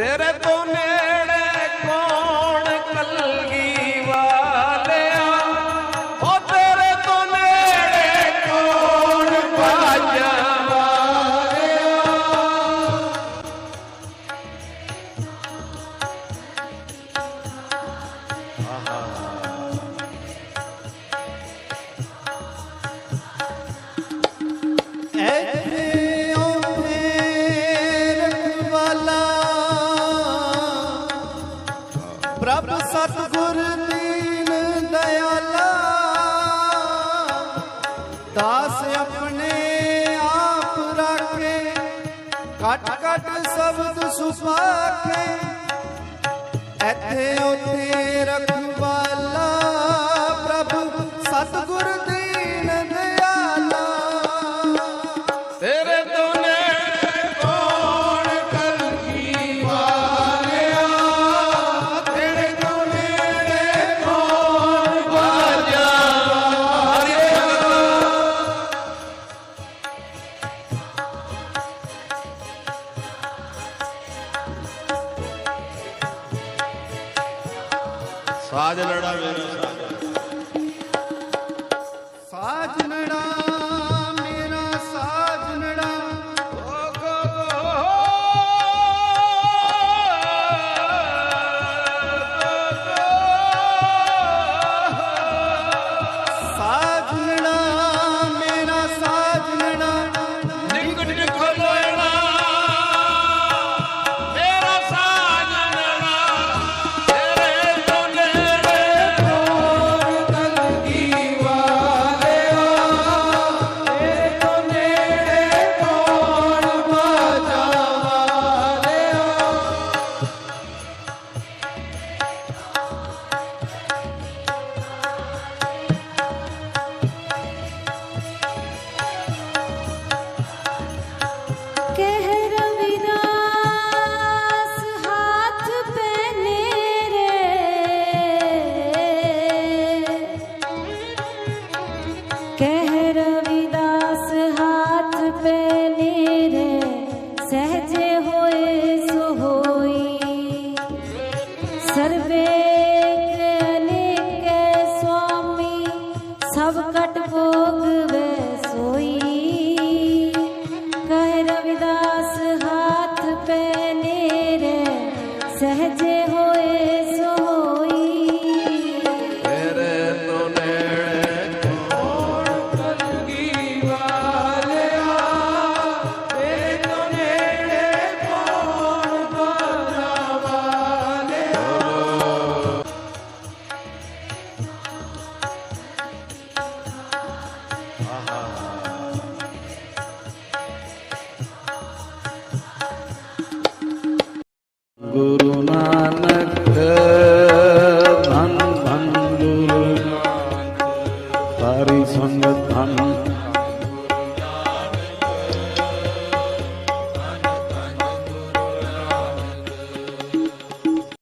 ¡Se ve. ਪ੍ਰਭ ਸਤਗੁਰ ਦੀਨ ਦਇਆਲਾ। ਦਾਸ ਆਪਣੇ ਆਪ ਰਾਖੇ ਕਟ ਕਟ ਸਬਦ ਸੁਪਾਖੇ। ਸਾਜ ਲੜਾ ਮੇਰੀ ਸਾਜ ਲੜਾ ਸਰਵੇ ਅਨੇਕ ਸੁਆਮੀ, ਸਭ ਕਟ ਭੋਗ ਵੇ ਸੋਈ। ਕਹਿ ਰਵਿਦਾਸ, ਹਾਥ ਪੈ ਨੇਰੇ, ਸਹਜੇ ਹੋਏ